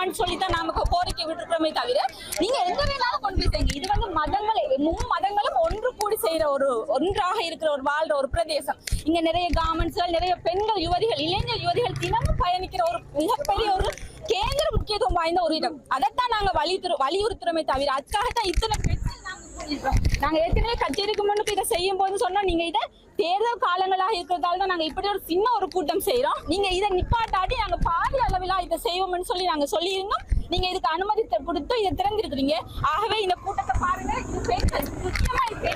வேணாம்னு சொல்லி தான் நாம கோரிக்கை விட்டுருக்கோமே தவிர நீங்க எந்த வேணாலும் கொண்டு போய் செய்யுங்க. இது வந்து மதங்களை மும் மதங்களும் ஒன்று கூடி செய்யற ஒரு ஒன்றாக இருக்கிற ஒரு வாழ்ற ஒரு பிரதேசம். இங்க நிறைய கார்மெண்ட்ஸ்கள் நிறைய பெண்கள் யுவதிகள் இளைஞர் யுவதிகள் தினமும் பயணிக்கிற ஒரு மிகப்பெரிய ஒரு கேந்திர முக்கியத்துவம் வாய்ந்த ஒரு இடம். அதைத்தான் நாங்க வலியுறு வலியுறுத்துறோமே தவிர அதுக்காகத்தான் இத்தனை பெண்கள் நாங்க நாங்க ஏற்கனவே கச்சேரிக்கு முன்னுக்கு இதை செய்யும் போது சொன்னா நீங்க இதை தேர்தல் காலங்களாக இருக்கிறதால தான் நாங்க இப்படி ஒரு சின்ன ஒரு கூட்டம் செய்யறோம் நீங்க இதை நிப்பாட்டாட்டி நாங்க பாதி அளவில் இதை செய்வோம்னு சொல்லி நாங்க சொல்லியிருந்தோம். நீங்க இதுக்கு அனுமதி கொடுத்து இதை திறந்திருக்கிறீங்க. ஆகவே இந்த கூட்டத்தை பாருங்க. இது பெண்கள் முக்கியமா இது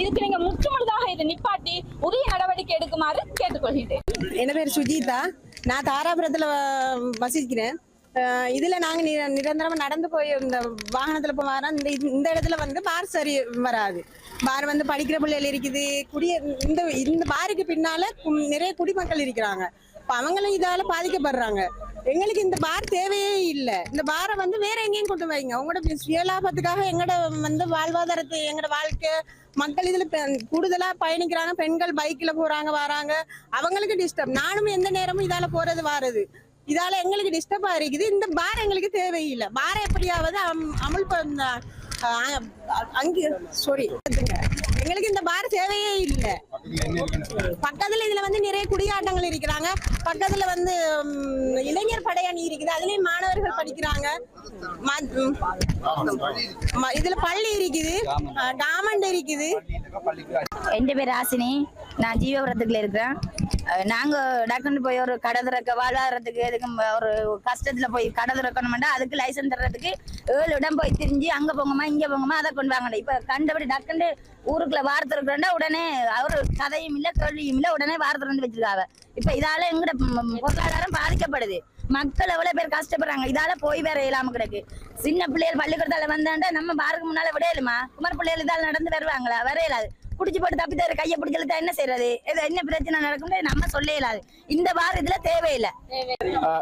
இதுக்கு நீங்க முற்றுமுழுதாக இதை நிப்பாட்டி உரிய நடவடிக்கை எடுக்குமாறு கேட்டுக்கொள்கிறேன். என் பேர் சுஜிதா? நான் தாராபுரத்தில் வசிக்கிறேன். இதுல நாங்க நி- நிரந்தரமா நடந்து போய் இந்த வாகனத்துல போய் வரோம் இந்த இந்த இடத்துல வந்து பார் சரி வராது. பார் வந்து படிக்கிற பிள்ளைகள் இருக்குது குடிய இந்த இந்த பாருக்கு பின்னால நிறைய குடிமக்கள் இருக்கிறாங்க. அவங்களும் இதால பாதிக்கப்படுறாங்க. எங்களுக்கு இந்த பார் தேவையே இல்லை. இந்த பாரை வந்து வேற எங்கேயும் கொண்டு வைங்க உங்களோட சுயலாபத்துக்காக எங்களோட வந்து வாழ்வாதாரத்தை எங்களோட வாழ்க்கை மக்கள் இதுல கூடுதலா பயணிக்கிறாங்க. பெண்கள் பைக்ல போறாங்க வராங்க. அவங்களுக்கு டிஸ்டர்ப் நானும் எந்த நேரமும் இதால போறது வாரது. இதால எங்களுக்கு டிஸ்டர்பா இருக்குது. இந்த பார் எங்களுக்கு தேவையில்லை. பாரை எப்படியாவது அம்- அமுல் பண்ண அங்கே சாரி எங்களுக்கு இந்த பார் தேவையே இல்லை. பக்கத்துல இதுல வந்து நிறைய குடியாட்டங்கள் இருக்கிறாங்க. பக்கத்துல வந்து இளைஞர் படையணி இருக்குது. அதுலயும் மாணவர்கள் படிக்கிறாங்க. ம- இதுல பள்ளி இருக்குது. டாமண்ட் இருக்குது. என் பேர் ராசினி. நான் ஜீவபுரத்துக்குள்ள இருக்கிறேன். நாங்கள் நாங்க டக்குன்னு போய் ஒரு கடை திறக்க வாழ்வாதாரத்துக்கு எதுக்கு ஒரு கஷ்டத்துல போய் கடை திறக்கணும்னா அதுக்கு லைசன்ஸ் தர்றதுக்கு ஏழு இடம் போய் திரிஞ்சு அங்க போங்கம்மா இங்க போங்கம்மா அதை கொண்டு வாங்கணும். இப்ப கண்டபடி டக்குன்னு ஊருக்குள்ள வாரத்து இருக்கிறேன்னா உடனே அவர் கதையும் இல்ல கேள்வியும் இல்ல உடனே வாரத்து வந்து வச்சிருக்காங்க. இப்ப இதால எங்கட பொருளாதாரம் பாதிக்கப்படுது. மக்கள் எவ்வளவு பேர் கஷ்டப்படுறாங்க. இதால போய் வேற இயலாம கிடக்கு. சின்ன பிள்ளைகள் பள்ளிக்கூடத்தால வந்தாண்டா நம்ம பாருக்கு முன்னால விடையலுமா? குமர் பிள்ளைகள் இதால நடந்து வருவாங்களா? வரையலாது. குடிச்சு போட்டு தப்பி கையை பிடிக்கல என்ன செய்யறது இது என்ன பிரச்சனை நடக்கும்னு நம்ம சொல்ல இயலாது. இந்த வாரம் இதுல தேவையில்லை.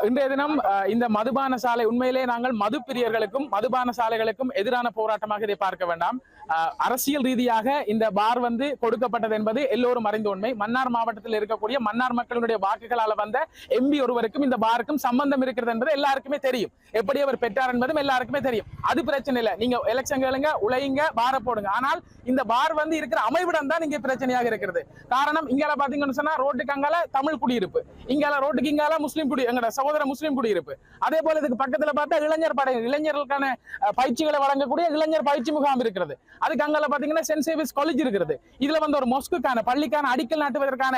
இன்றைய தினம் இந்த மதுபான சாலை உண்மையிலே நாங்கள் மது பிரியர்களுக்கும் மதுபான சாலைகளுக்கும் எதிரான போராட்டமாக இதை பார்க்க வேண்டாம். அரசியல் ரீதியாக இந்த பார் வந்து கொடுக்கப்பட்டது என்பது எல்லோரும் அறிந்த உண்மை. மன்னார் மாவட்டத்தில் இருக்கக்கூடிய மன்னார் மக்களுடைய வாக்குகளால வந்த எம்பி ஒருவருக்கும் இந்த பாருக்கும் சம்பந்தம் இருக்கிறது என்பது எல்லாருக்குமே தெரியும். எப்படி அவர் பெற்றார் என்பதும் எல்லாருக்குமே தெரியும். அது பிரச்சனை இல்லை. நீங்க எலெக்ஷன் கேளுங்க உழையுங்க பார போடுங்க. ஆனால் இந்த பார் வந்து இருக்கிற அமைப்பு அமைவிடம் தான் இங்கே பிரச்சனையாக இருக்கிறது. காரணம் இங்கால பாத்தீங்கன்னு சொன்னா ரோட்டுக்கு அங்கால தமிழ் குடியிருப்பு. இங்கால ரோட்டுக்கு இங்கால முஸ்லீம் குடி எங்கட சகோதர முஸ்லீம் குடியிருப்பு. அதே போல இதுக்கு பக்கத்துல பார்த்தா இளைஞர் படை இளைஞர்களுக்கான பயிற்சிகளை வழங்கக்கூடிய இளைஞர் பயிற்சி முகாம் இருக்கிறது. அதுக்கு அங்கால பாத்தீங்கன்னா சென்ட் சேவிஸ் காலேஜ் இருக்கிறது. இதுல வந்து ஒரு மொஸ்குக்கான பள்ளிக்கான அடிக்கல் நாட்டுவதற்கான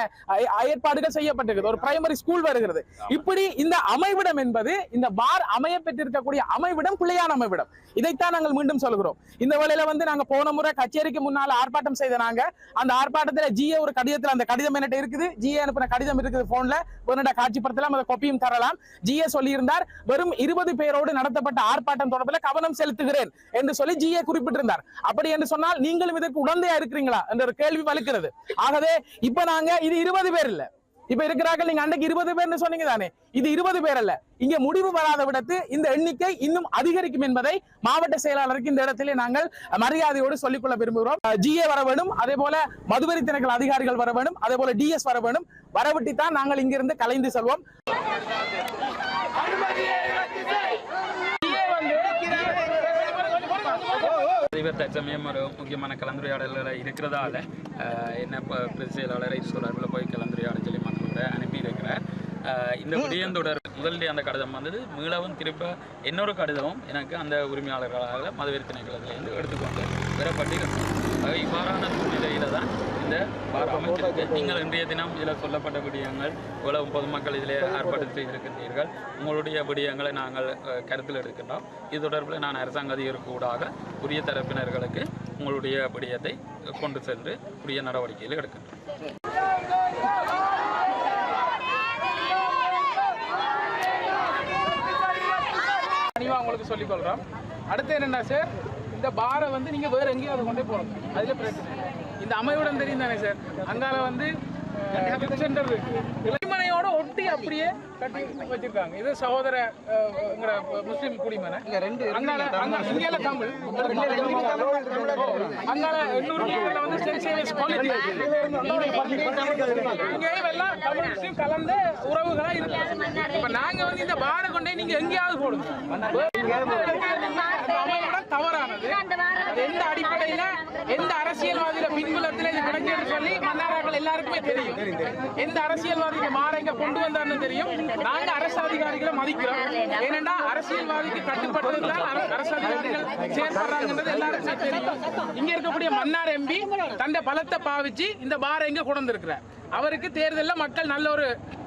ஏற்பாடுகள் செய்யப்பட்டிருக்கிறது ஒரு பிரைமரி ஸ்கூல் வருகிறது. இப்படி இந்த அமைவிடம் என்பது இந்த பார் அமைய பெற்றிருக்கக்கூடிய அமைவிடம் பிள்ளையான அமைவிடம். இதைத்தான் நாங்கள் மீண்டும் சொல்கிறோம். இந்த வேளையில வந்து நாங்க போன முறை கச்சேரிக்கு முன்னால் ஆர்ப்பாட்டம் செய்த நாங்கள் நாங்க அந்த ஆர்ப்பாட்டத்துல ஜிஏ ஒரு கடிதத்துல அந்த கடிதம் என்கிட்ட இருக்குது? ஜிஏ அனுப்பின கடிதம் இருக்குது போன்ல உடனடியாக காட்சிப்படுத்தலாம் அதை கொப்பியும் தரலாம். ஜிஏ சொல்லியிருந்தார் வெறும் இருபது பேரோடு நடத்தப்பட்ட ஆர்ப்பாட்டம் தொடர்பில் கவனம் செலுத்துகிறேன் என்று சொல்லி ஜிஏ குறிப்பிட்டிருந்தார். அப்படி என்று சொன்னால் நீங்களும் இதற்கு உடந்தையா இருக்கிறீங்களா? என்ற ஒரு கேள்வி வலுக்கிறது. ஆகவே இப்ப நாங்க இது இருபது பேர் இல்ல. இப்ப இருக்கிறார்கள் நீங்க அன்றைக்கு இருபது பேர்னு சொன்னீங்க தானே? இது இருபது பேர் அல்ல. இங்க முடிவு வராத விடத்து இந்த எண்ணிக்கை இன்னும் அதிகரிக்கும் என்பதை மாவட்ட செயலாளருக்கு இந்த இடத்திலே நாங்கள் மரியாதையோடு சொல்லிக்கொள்ள விரும்புகிறோம். ஜிஏ வர வேண்டும் அதே போல மதுவரி திணைக்கள் அதிகாரிகள் வர வேண்டும் அதே போல டிஎஸ் வர வேண்டும் வரவிட்டுத்தான் நாங்கள் இங்கிருந்து கலைந்து செல்வோம். அதிபர் தற்சமயம் ஒரு முக்கியமான கலந்துரையாடல இருக்கிறதால என்ன பிரதி செயலாளரை சொல்றாருல போய் கலந்துரையாடல் சொல்லி மக்களோட அனுப்பியிருக்கிறார். இந்த விடயம் தொடர் முதல்ல அந்த கடிதம் வந்தது. மீளவும் திருப்ப இன்னொரு கடிதமும் எனக்கு அந்த உரிமையாளர்களாக மதுவெறி திணைக்களத்திலிருந்து எடுத்துக்கொண்டு பெறப்பட்டிருக்கும் இவ்வாறான சூழ்நிலையில தான் இந்த அமைச்சிருக்கு நீங்கள் இன்றைய தினம் இதில் சொல்லப்பட்ட விடயங்கள் இவ்வளவு பொதுமக்கள் இதில் ஏற்பாடு செய்திருக்கின்றீர்கள் உங்களுடைய விடயங்களை நாங்கள் கருத்தில் எடுக்கின்றோம். இது தொடர்பில் நான் அரசாங்க அதிகாரிக்கு ஊடாக உரிய தரப்பினர்களுக்கு உங்களுடைய விடயத்தை கொண்டு சென்று உரிய நடவடிக்கைகள் எடுக்கின்றோம். உங்களுக்கு சொல்லிக்கொள்கிறோம் அடுத்து என்னென்னா சார் இந்த பாரை வந்து நீங்க வேற எங்கேயாவது கொண்டே போகணும் அதுல பிரச்சனை இந்த அமைவிடம் தெரியும் தானே சார் அங்கால வந்து சென்டர் இருக்கு. இளைமனையோட ஒட்டி அப்படியே கட்டி வச்சிருக்காங்க. இது சகோதர அஹ், எங்கட முஸ்லிம் குடிமனை இங்கேல தமிழ். அங்கால எண்ணூறு வந்து சேவியர்ஸ் காலேஜ் இங்கேயும் எல்லாம் தமிழ் முஸ்லிம் கலந்த உறவுகளா இருக்கு இப்ப நாங்க வந்து இந்த பாரை கொண்டே நீங்க எங்கேயாவது போடுங்க. தவறானது. அது எந்த அடிப்படையில எந்த அரசியல்வாதியில பின்புலத்தில் இது கிடைக்குன்னு சொல்லி மன்னாராக்கள் எல்லாருக்குமே தெரியும். எந்த அரசியல்வாதிக்கு மாறங்க கொண்டு வந்தார்னு தெரியும். நாங்க அரசு அதிகாரிகளை மதிக்கிறோம். ஏனென்றா அரசியல்வாதிக்கு கட்டுப்பட்டதுதான் அரசு அதிகாரிகள் செயல்படுறாங்கன்றது எல்லாருக்குமே தெரியும். இங்க இருக்கக்கூடிய மன்னார் எம்பி தந்த பலத்தை பாவிச்சு இந்த பாரை இங்க கொண்டு வந்திருக்கிறார். அவருக்கு தேர்தலில் மக்கள் நல்ல ஒரு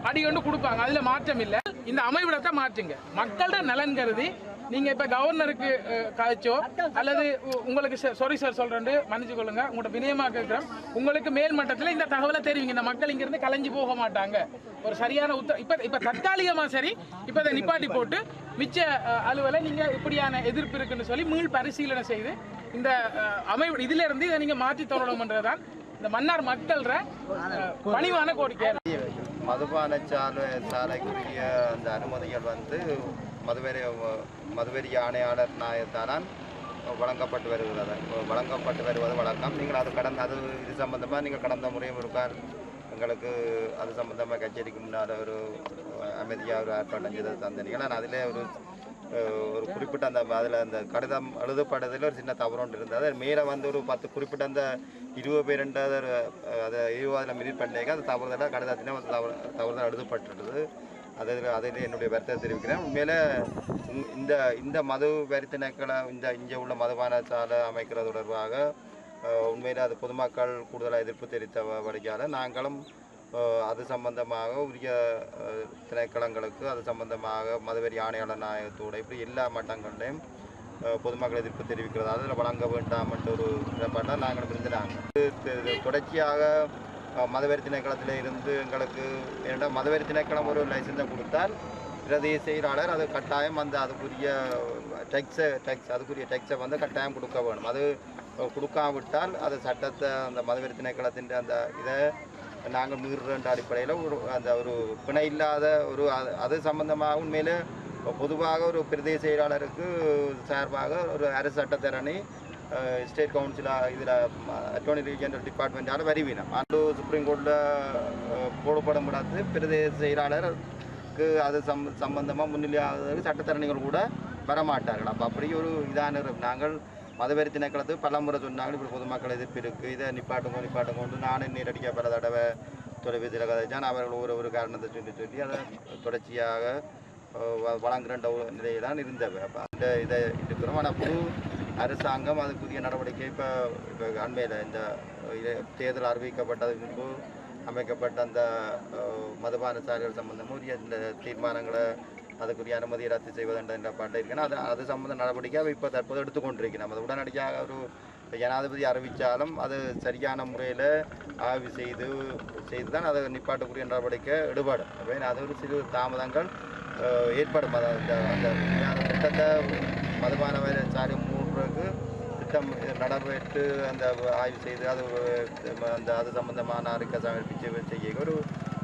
அடி கொண்டு கொடுப்பாங்க. அதுல மாற்றம் இல்லை. இந்த அமைவிடத்தை மாற்றுங்க. மக்களோட நலன் கருதி நீங்க இப்ப கவர்னருக்கு காய்ச்சோ அல்லது உ- உங்களுக்கு சாரி சார் சொல்றேன் மன்னிச்சு கொள்ளுங்க. உங்களோட வினயமா கேட்கிறோம் உங்களுக்கு மேல் மட்டத்தில் இந்த தகவலை தெரிவிங்க. இந்த மக்கள் இங்க இருந்து கலைஞ்சு போக மாட்டாங்க. ஒரு சரியான உத்த இப்ப இப்ப தற்காலிகமா சரி இப்ப இதை நிப்பாட்டி போட்டு மிச்ச அலுவலை நீங்க இப்படியான எதிர்ப்பு இருக்குன்னு சொல்லி மீள் பரிசீலனை செய்து இந்த அமைவு இதுல இருந்து இதை நீங்க மாற்றி தரணும்ன்றதுதான் இந்த மன்னார் மக்கள்ற பணிவான கோரிக்கை மதுபான சாலை சாலைக்குரிய அந்த அனுமதிகள் வந்து மதுவெறி மதுவெறி ஆணையாளர் நாயத்தானால் வழங்கப்பட்டு வருகிறது. வழங்கப்பட்டு வருவது வழக்கம். நீங்கள் அது கடந்த அது இது சம்பந்தமாக நீங்கள் கடந்த முறையும் இருக்கார் எங்களுக்கு அது சம்பந்தமாக கச்சேரிக்கு முன்னால் ஒரு அமைதியாக ஒரு ஆர்ப்பாட்டம் செய்தது தந்தீங்க நான் அதிலே ஒரு ஒரு குறிப்பிட்ட அந்த அதில் அந்த கடிதம் எழுதப்பட்டதில் ஒரு சின்ன தவறு ஒன்று இருந்தது. அது மேலே வந்து ஒரு பத்து குறிப்பிட்ட அந்த இருபது பேருன்றது ரெண்டாவது அதை இருபதில் மினிட் பண்ணேங்க அந்த தவறுதலாக கடிதத்தினே வந்து தவறு தவறுதல் எழுதப்பட்டுருது அதில் அதில் என்னுடைய வருத்தத்தை தெரிவிக்கிறேன். உண்மையில இந்த இந்த மது வரித்தினக்களை இந்த இங்கே உள்ள மதுபான சாலை அமைக்கிறது தொடர்பாக உண்மையில் அது பொதுமக்கள் கூடுதலாக எதிர்ப்பு தெரிவித்த வ- வழியால் நாங்களும் அது சம்பந்தமாக உரிய திணைக்களங்களுக்கு அது சம்பந்தமாக மதுவெறி ஆணையாளர் நாயகத்தோட இப்படி எல்லா மட்டங்கள்லையும் பொதுமக்கள் எதிர்ப்பு தெரிவிக்கிறது. அதில் வழங்க வேண்டாம் என்ற ஒரு நிலைப்பாட்டில் நாங்கள் இருந்தாங்க தொடர்ச்சியாக மதவெறி திணைக்களத்தில் இருந்து எங்களுக்கு ஏன்னா மதவெறி திணைக்களம் ஒரு லைசன்ஸை கொடுத்தால் பிரதேச செயலாளர் அது கட்டாயம் அந்த அதுக்குரிய டெக்ஸை டெக்ஸ் அதுக்குரிய டெக்ஸை வந்து கட்டாயம் கொடுக்க வேணும். அது கொடுக்காவிட்டால் அது சட்டத்தை அந்த மதவெறி திணைக்களத்தின் அந்த இதை நாங்கள் மீறுறன்ற அடிப்படையில் ஒரு அந்த ஒரு பிணை இல்லாத ஒரு அது- அது சம்பந்தமாக உண்மையிலே பொதுவாக ஒரு பிரதேச செயலாளருக்கு சார்பாக ஒரு அரசு சட்டத்தரணி ஸ்டேட் கவுன்சிலாக இதில் அட்டோர்னி ஜெனரல் டிபார்ட்மெண்ட்டால் வருவினம் ஆண்டு சுப்ரீம் கோர்ட்டில் போடப்பட முடியாது பிரதேச செயலாளருக்கு அது சம் சம்பந்தமாக முன்னிலையாக சட்டத்தரணிகள் கூட வரமாட்டார்கள் அப்போ அப்படி ஒரு இதான நாங்கள் மதவெறி திணைக்களத்து பல முறை சொன்னாங்க இப்படி பொதுமக்கள் எதிர்ப்பு இருக்குது இதை நிப்பாட்டுங்க நிப்பாட்டுங்க கொண்டு நானும் நேரடியாக பல தடவை தொலைபேசியில் கதைச்சான் அவர்கள் ஒரு ஒரு காரணத்தை சொல்லி சொல்லி அதை தொடர்ச்சியாக வ- வழங்குகின்ற நிலையில் நிலையில்தான் இருந்தவை அப்போ அந்த இதை இருக்கிறோம் ஆனால் புது அரசாங்கம் அதுக்குரிய நடவடிக்கை இப்போ இப்போ அண்மையில் இந்த இது தேர்தல் அறிவிக்கப்பட்டதுக்கு முன்பு அமைக்கப்பட்ட அந்த மதுபான சாலைகள் சம்பந்தமும் உரிய இந்த தீர்மானங்களை அதுக்குரிய அனுமதி ரத்து செய்வதென்ற பாட்டு இருக்குன்னா. அது அது சம்பந்த நடவடிக்கை இப்போ தற்போது எடுத்துக்கொண்டிருக்கிறோம் அது உடனடியாக ஒரு ஜனாதிபதி அறிவித்தாலும் அது சரியான முறையில் ஆய்வு செய்து செய்து தான் அதை நிப்பாட்டக்கூடிய நடவடிக்கை எடுபடும். அப்போ அது ஒரு சிறு தாமதங்கள் ஏற்படும். அதாவது அந்த அந்த திட்டத்தை மதுபான வேலை சாலை திட்டம் நடவடித்து அந்த ஆய்வு செய்து அது அந்த அது சம்பந்தமான அறிக்கை சமர்ப்பிச்சு செய்ய ஒரு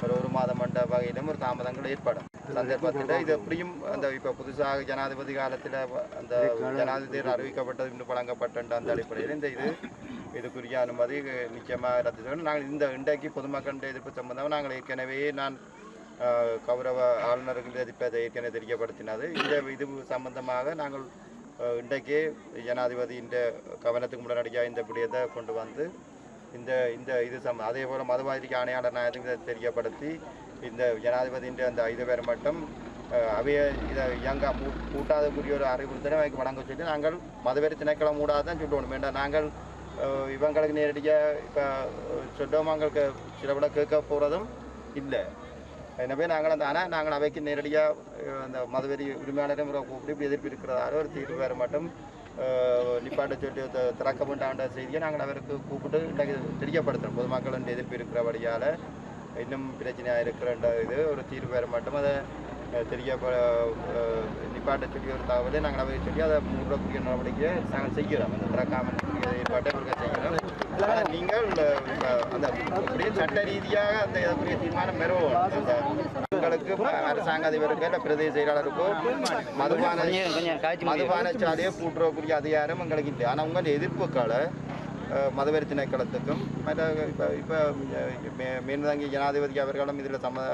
ஒரு ஒரு மாதம் மண்ட வகையிலும் ஒரு தாமதங்கள் ஏற்படும். சந்தர்ப்பத்தில் இது எப்படியும் அந்த இப்போ புதுசாக ஜனாதிபதி காலத்தில் அந்த ஜனாதிபதி அறிவிக்கப்பட்டது இன்னும் வழங்கப்பட்ட அந்த அடிப்படையில் இந்த இது இதுக்குரிய அனுமதி நிச்சயமாக ரத்து செய்யணும் நாங்கள் இந்த இன்றைக்கு பொதுமக்களின் எதிர்ப்பு சம்பந்தமாக நாங்கள் ஏற்கனவே நான் கௌரவ ஆளுநருக்கு எதிர்ப்பதை ஏற்கனவே தெரியப்படுத்தினது. இந்த இது சம்பந்தமாக நாங்கள் அஹ், ஜனாதிபதி ஜனாதிபதியின் கவனத்துக்கு முன்னாடியாக இந்த விடயத்தை கொண்டு வந்து இந்த இந்த இது சம் அதே போல் மதுவாதிக்கு ஆணையாளர் நாயகத்தை தெரியப்படுத்தி இந்த ஜனாதிபதியின் அந்த இது பேர் மட்டும் அவைய இதை எங்க மூ கூட்டாதக்குரிய ஒரு அறிவுறுத்தலை அவைக்கு வழங்க சொல்லி நாங்கள் மதுவெறி திணைக்களம் மூடாதான் சொல்லுவோம். வேண்டாம் நாங்கள் இவங்களுக்கு நேரடியாக இப்போ சொல்லுவவங்களுக்கு சில விட கேட்க போகிறதும் இல்லை. எனவே நாங்கள் அந்த ஆனால் நாங்கள் அவைக்கு நேரடியாக அந்த மதவெறி உரிமையாளரும் இவரை கூப்பிட்டு இப்படி எதிர்ப்பு இருக்கிறதால ஒரு தீர்வு வேறு மட்டும் அஹ், நிப்பாட்ட சொல்லி திறக்க வேண்டாண்ட செய்தியை நாங்கள் அவருக்கு கூப்பிட்டு இன்றைக்கு தெரியப்படுத்துகிறோம் பொதுமக்களின் எதிர்ப்பு இருக்கிறபடியால் இன்னும் பிரச்சனையாக இருக்கிற இது ஒரு தீர்வு வேறு மட்டும் அதை தெரிய நிப்பாட்ட சொல்லி ஒரு தகவலை நாங்கள் அவை சொல்லி அதை மூடக்கூடிய நடவடிக்கையை நாங்கள் செய்கிறோம். அந்த திறக்காமல் நீங்கள் அந்த சட்ட ரீதியாக அந்த இதற்குரிய தீர்மானம் பெறுவோம் உங்களுக்கு அரசாங்க அதிபருக்கோ இல்லை பிரதேச செயலாளருக்கோ மதுபான மதுபான சாலையை கூட்டுறக்கூடிய அதிகாரம் எங்களுக்கு இல்லை ஆனால் உங்கள் எதிர்ப்புகளை அஹ், திணைக்களத்துக்கும் மற்ற இப்போ இப்போ மேன்தாங்கி ஜனாதிபதி அவர்களும் இதில் சம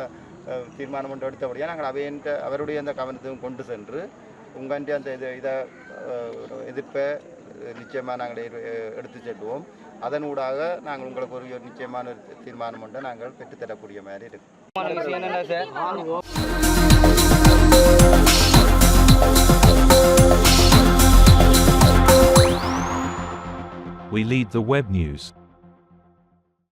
தீர்மானம் கொண்டு எடுத்தபடியாக நாங்கள் அவையின்ற அவருடைய அந்த கவனத்தையும் கொண்டு சென்று உங்கள்கிட்ட அந்த இது இதை எதிர்ப்பை நிச்சயமாக நாங்கள் எடுத்து செல்வோம் அதன் ஊடாக நாங்கள் உங்களுக்கு ஒரு நிச்சயமான ஒரு தீர்மானம் ஒன்றை நாங்கள் பெற்றுத்தரக்கூடிய மாதிரி இருக்கும் We lead the web news.